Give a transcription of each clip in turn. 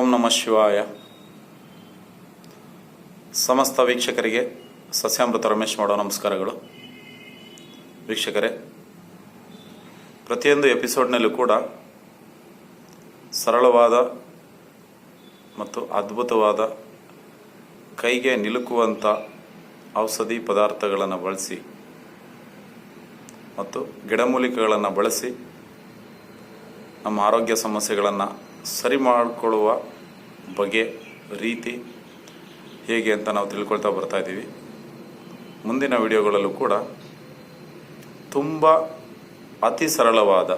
ನಮಃ ಶಿವಾಯ. ಸಮಸ್ತ ವೀಕ್ಷಕರಿಗೆ ಸಸ್ಯಾಮೃತ ರಮೇಶ್ ಮಾಡೋ ನಮಸ್ಕಾರಗಳು. ವೀಕ್ಷಕರೇ, ಪ್ರತಿಯೊಂದು ಎಪಿಸೋಡ್ನಲ್ಲೂ ಕೂಡ ಸರಳವಾದ ಮತ್ತು ಅದ್ಭುತವಾದ ಕೈಗೆ ನಿಲುಕುವಂಥ ಔಷಧಿ ಪದಾರ್ಥಗಳನ್ನು ಬಳಸಿ ಮತ್ತು ಗಿಡಮೂಲಿಕೆಗಳನ್ನು ಬಳಸಿ ನಮ್ಮ ಆರೋಗ್ಯ ಸಮಸ್ಯೆಗಳನ್ನು ಸರಿ ಮಾಡಿಕೊಳ್ಳುವ ಬಗೆ ರೀತಿ ಹೇಗೆ ಅಂತ ನಾವು ತಿಳ್ಕೊಳ್ತಾ ಬರ್ತಾ ಇದ್ದೀವಿ. ಮುಂದಿನ ವಿಡಿಯೋಗಳಲ್ಲೂ ಕೂಡ ತುಂಬ ಅತಿ ಸರಳವಾದ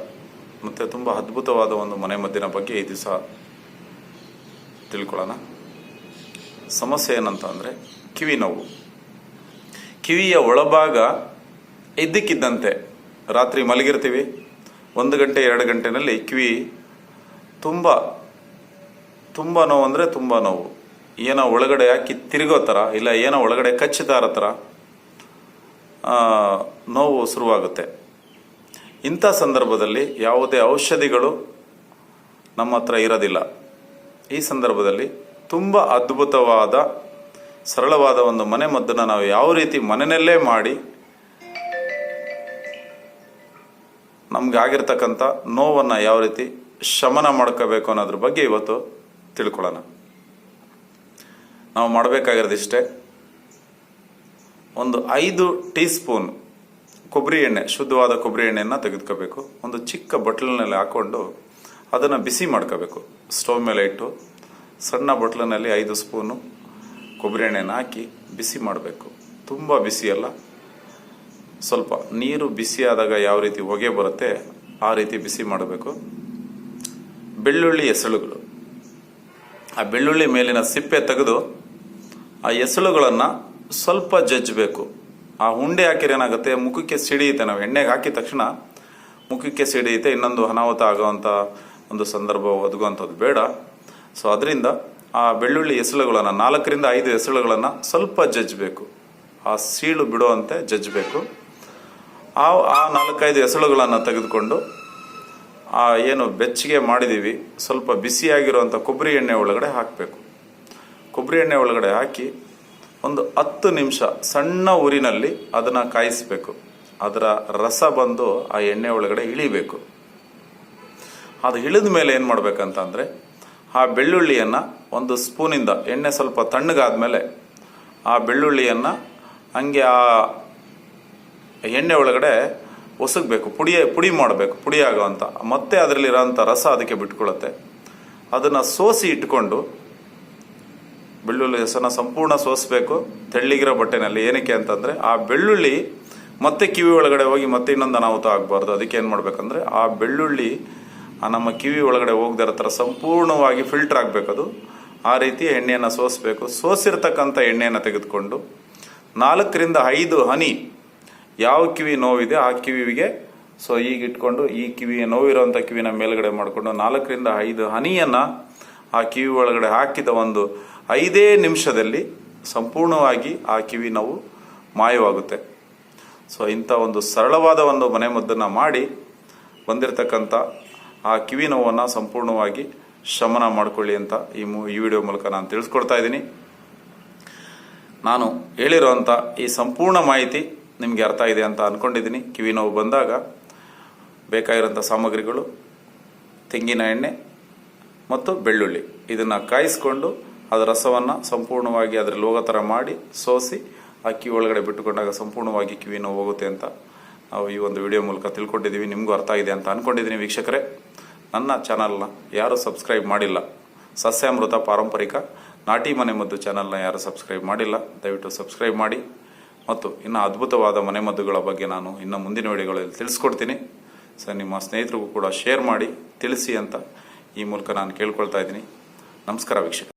ಮತ್ತು ತುಂಬ ಅದ್ಭುತವಾದ ಒಂದು ಮನೆಮದ್ದಿನ ಬಗ್ಗೆ ಈ ದಿವಸ ತಿಳ್ಕೊಳ್ಳೋಣ. ಸಮಸ್ಯೆ ಏನಂತ ಅಂದರೆ ಕಿವಿ ನೋವು. ಕಿವಿಯ ಒಳಭಾಗ ಇದ್ದಕ್ಕಿದ್ದಂತೆ ರಾತ್ರಿ ಮಲಗಿರ್ತೀವಿ. ಒಂದು ಗಂಟೆ, ಎರಡು ಗಂಟೆನಲ್ಲಿ ಕಿವಿ ತುಂಬ ತುಂಬ ನೋವು ಅಂದರೆ ತುಂಬ ನೋವು. ಏನೋ ಒಳಗಡೆ ಹಾಕಿ ತಿರುಗೋ ಥರ ಇಲ್ಲ ಏನೋ ಒಳಗಡೆ ಕಚ್ಚಿದಾರ ಥರ ನೋವು ಶುರುವಾಗುತ್ತೆ. ಇಂಥ ಸಂದರ್ಭದಲ್ಲಿ ಯಾವುದೇ ಔಷಧಿಗಳು ನಮ್ಮ ಹತ್ರ ಇರೋದಿಲ್ಲ. ಈ ಸಂದರ್ಭದಲ್ಲಿ ತುಂಬ ಅದ್ಭುತವಾದ, ಸರಳವಾದ ಒಂದು ಮನೆ ಮದ್ದನ್ನು ನಾವು ಯಾವ ರೀತಿ ಮನೆಯಲ್ಲೇ ಮಾಡಿ ನಮಗಾಗಿರ್ತಕ್ಕಂಥ ನೋವನ್ನು ಯಾವ ರೀತಿ ಶಮನ ಮಾಡ್ಕೋಬೇಕು ಅನ್ನೋದ್ರ ಬಗ್ಗೆ ಇವತ್ತು ತಿಳ್ಕೊಳ್ಳೋಣ. ನಾವು ಮಾಡಬೇಕಾಗಿರೋದು ಇಷ್ಟೇ. ಒಂದು ಐದು ಟೀ ಸ್ಪೂನ್ ಕೊಬ್ಬರಿ ಎಣ್ಣೆ, ಶುದ್ಧವಾದ ಕೊಬ್ಬರಿ ಎಣ್ಣೆಯನ್ನು ತೆಗೆದುಕೋಬೇಕು. ಒಂದು ಚಿಕ್ಕ ಬಟ್ಲಿನಲ್ಲಿ ಹಾಕ್ಕೊಂಡು ಅದನ್ನು ಬಿಸಿ ಮಾಡ್ಕೋಬೇಕು. ಸ್ಟವ್ ಮೇಲೆ ಇಟ್ಟು ಸಣ್ಣ ಬಟ್ಲಿನಲ್ಲಿ ಐದು ಸ್ಪೂನು ಕೊಬ್ಬರಿ ಎಣ್ಣೆನ ಹಾಕಿ ಬಿಸಿ ಮಾಡಬೇಕು. ತುಂಬ ಬಿಸಿ ಅಲ್ಲ. ಸ್ವಲ್ಪ ನೀರು ಬಿಸಿ ಆದಾಗ ಯಾವ ರೀತಿ ಹೊಗೆ ಬರುತ್ತೆ ಆ ರೀತಿ ಬಿಸಿ ಮಾಡಬೇಕು. ಬೆಳ್ಳುಳ್ಳಿ ಎಸಳುಗಳು. ಆ ಬೆಳ್ಳುಳ್ಳಿ ಮೇಲಿನ ಸಿಪ್ಪೆ ತೆಗೆದು ಆ ಎಸಳುಗಳನ್ನು ಸ್ವಲ್ಪ ಜಜ್ಜಬೇಕು. ಆ ಉಂಡೆ ಹಾಕಿದ್ರೆ ಏನಾಗುತ್ತೆ? ಮುಖಕ್ಕೆ ಸಿಡಿಯುತ್ತೆ. ನಾವು ಎಣ್ಣೆಗೆ ಹಾಕಿದ ತಕ್ಷಣ ಮುಖಕ್ಕೆ ಸಿಡಿಯುತ್ತೆ. ಇನ್ನೊಂದು ಅನಾಹುತ ಆಗುವಂಥ ಒಂದು ಸಂದರ್ಭ ಒದಗುವಂಥದ್ದು ಬೇಡ. ಸೊ ಅದರಿಂದ ಆ ಬೆಳ್ಳುಳ್ಳಿ ಎಸಳುಗಳನ್ನು, ನಾಲ್ಕರಿಂದ ಐದು ಎಸಳುಗಳನ್ನು ಸ್ವಲ್ಪ ಜಜ್ಜಬೇಕು. ಆ ಸೀಳು ಬಿಡುವಂತೆ ಜಜ್ಜಬೇಕು. ಆ ಆ ನಾಲ್ಕೈದು ಎಸಳುಗಳನ್ನು ತೆಗೆದುಕೊಂಡು ಆ ಏನು ಬೆಚ್ಚಗೆ ಮಾಡಿದ್ದೀವಿ ಸ್ವಲ್ಪ ಬಿಸಿಯಾಗಿರುವಂಥ ಕೊಬ್ಬರಿ ಎಣ್ಣೆ ಒಳಗಡೆ ಹಾಕಬೇಕು. ಕೊಬ್ಬರಿ ಎಣ್ಣೆ ಒಳಗಡೆ ಹಾಕಿ ಒಂದು ಹತ್ತು ನಿಮಿಷ ಸಣ್ಣ ಉರಿನಲ್ಲಿ ಅದನ್ನು ಕಾಯಿಸಬೇಕು. ಅದರ ರಸ ಬಂದು ಆ ಎಣ್ಣೆ ಒಳಗಡೆ ಇಳಿಬೇಕು. ಅದು ಇಳಿದ ಮೇಲೆ ಏನು ಮಾಡಬೇಕಂತಂದರೆ, ಆ ಬೆಳ್ಳುಳ್ಳಿಯನ್ನು ಒಂದು ಸ್ಪೂನಿಂದ, ಎಣ್ಣೆ ಸ್ವಲ್ಪ ತಣ್ಣಗಾದ್ಮೇಲೆ ಆ ಬೆಳ್ಳುಳ್ಳಿಯನ್ನು ಹಂಗೆ ಆ ಎಣ್ಣೆ ಒಳಗಡೆ ಒಸಗಬೇಕು ಪುಡಿ ಪುಡಿ ಮಾಡಬೇಕು ಪುಡಿ ಆಗುವಂಥ ಮತ್ತೆ ಅದರಲ್ಲಿರೋಂಥ ರಸ ಅದಕ್ಕೆ ಬಿಟ್ಕೊಳ್ಳುತ್ತೆ ಅದನ್ನು ಸೋಸಿ ಇಟ್ಕೊಂಡು ಬೆಳ್ಳುಳ್ಳಿ ರಸನ ಸಂಪೂರ್ಣ ಸೋಸಬೇಕು ತೆಳ್ಳಿಗಿರೋ ಬಟ್ಟೆನಲ್ಲಿ. ಏನಕ್ಕೆ ಅಂತಂದರೆ ಆ ಬೆಳ್ಳುಳ್ಳಿ ಮತ್ತೆ ಕಿವಿ ಒಳಗಡೆ ಹೋಗಿ ಮತ್ತೆ ಇನ್ನೊಂದು ಅನಾಹುತ ಆಗಬಾರ್ದು. ಅದಕ್ಕೆ ಏನು ಮಾಡಬೇಕಂದ್ರೆ ಆ ಬೆಳ್ಳುಳ್ಳಿ ನಮ್ಮ ಕಿವಿ ಒಳಗಡೆ ಹೋಗದಿರೋ ಥರ ಸಂಪೂರ್ಣವಾಗಿ ಫಿಲ್ಟರ್ ಆಗಬೇಕದು ಆ ರೀತಿ ಎಣ್ಣೆಯನ್ನು ಸೋಸಬೇಕು. ಸೋಸಿರ್ತಕ್ಕಂಥ ಎಣ್ಣೆಯನ್ನು ತೆಗೆದುಕೊಂಡು ನಾಲ್ಕರಿಂದ ಐದು ಹನಿ ಯಾವ ಕಿವಿ ನೋವಿದೆ ಆ ಕಿವಿಗೆ, ಸೊ ಈಗ ಇಟ್ಕೊಂಡು ಈ ಕಿವಿ ನೋವಿರುವಂಥ ಕಿವಿನ ಮೇಲ್ಗಡೆ ಮಾಡಿಕೊಂಡು ನಾಲ್ಕರಿಂದ ಐದು ಹನಿಯನ್ನು ಆ ಕಿವಿ ಒಳಗಡೆ ಹಾಕಿದ ಒಂದು ಐದೇ ನಿಮಿಷದಲ್ಲಿ ಸಂಪೂರ್ಣವಾಗಿ ಆ ಕಿವಿ ನೋವು ಮಾಯವಾಗುತ್ತೆ. ಸೊ ಇಂಥ ಒಂದು ಸರಳವಾದ ಒಂದು ಮನೆಮದ್ದನ್ನು ಮಾಡಿ ಬಂದಿರತಕ್ಕಂಥ ಆ ಕಿವಿ ನೋವನ್ನು ಸಂಪೂರ್ಣವಾಗಿ ಶಮನ ಮಾಡಿಕೊಳ್ಳಿ ಅಂತ ಈ ಮೂ, ಈ ವಿಡಿಯೋ ಮೂಲಕ ನಾನು ತಿಳಿಸ್ಕೊಡ್ತಾ ಇದ್ದೀನಿ. ನಾನು ಹೇಳಿರುವಂಥ ಈ ಸಂಪೂರ್ಣ ಮಾಹಿತಿ ನಿಮಗೆ ಅರ್ಥ ಇದೆ ಅಂತ ಅಂದ್ಕೊಂಡಿದ್ದೀನಿ ಕಿವಿ ನೋವು ಬಂದಾಗ ಬೇಕಾಗಿರೋಂಥ ಸಾಮಗ್ರಿಗಳು, ತೆಂಗಿನ ಎಣ್ಣೆ ಮತ್ತು ಬೆಳ್ಳುಳ್ಳಿ. ಇದನ್ನು ಕಾಯಿಸ್ಕೊಂಡು ಅದರ ರಸವನ್ನು ಸಂಪೂರ್ಣವಾಗಿ ಅದರಲ್ಲಿ ಹೋಗೋ ಥರ ಮಾಡಿ ಸೋಸಿ ಆ ಕಿವಿ ಒಳಗಡೆ ಬಿಟ್ಟುಕೊಂಡಾಗ ಸಂಪೂರ್ಣವಾಗಿ ಕಿವಿ ನೋವು ಹೋಗುತ್ತೆ ಅಂತ ನಾವು ಈ ಒಂದು ವಿಡಿಯೋ ಮೂಲಕ ತಿಳ್ಕೊಂಡಿದ್ದೀವಿ. ನಿಮಗೂ ಅರ್ಥ ಇದೆ ಅಂತ ಅಂದ್ಕೊಂಡಿದ್ದೀನಿ ವೀಕ್ಷಕರೇ. ನನ್ನ ಚಾನಲ್ನ ಯಾರು ಸಬ್ಸ್ಕ್ರೈಬ್ ಮಾಡಿಲ್ಲ, ಸಸ್ಯಾಮೃತ ಪಾರಂಪರಿಕ ನಾಟಿ ಮನೆ ಮದ್ದು ಚಾನಲ್ನ ಯಾರು ಸಬ್ಸ್ಕ್ರೈಬ್ ಮಾಡಿಲ್ಲ, ದಯವಿಟ್ಟು ಸಬ್ಸ್ಕ್ರೈಬ್ ಮಾಡಿ. ಮತ್ತು ಇನ್ನು ಅದ್ಭುತವಾದ ಮನೆಮದ್ದುಗಳ ಬಗ್ಗೆ ನಾನು ಇನ್ನು ಮುಂದಿನ ವಿಡಿಯೋಗಳಲ್ಲಿ ತಿಳಿಸ್ಕೊಡ್ತೀನಿ. ಸೊ ನಿಮ್ಮ ಸ್ನೇಹಿತರಿಗೂ ಕೂಡ ಶೇರ್ ಮಾಡಿ, ತಿಳಿಸಿ ಅಂತ ಈ ಮೂಲಕ ನಾನು ಕೇಳ್ಕೊಳ್ತಾ ಇದ್ದೀನಿ. ನಮಸ್ಕಾರ ವೀಕ್ಷಕ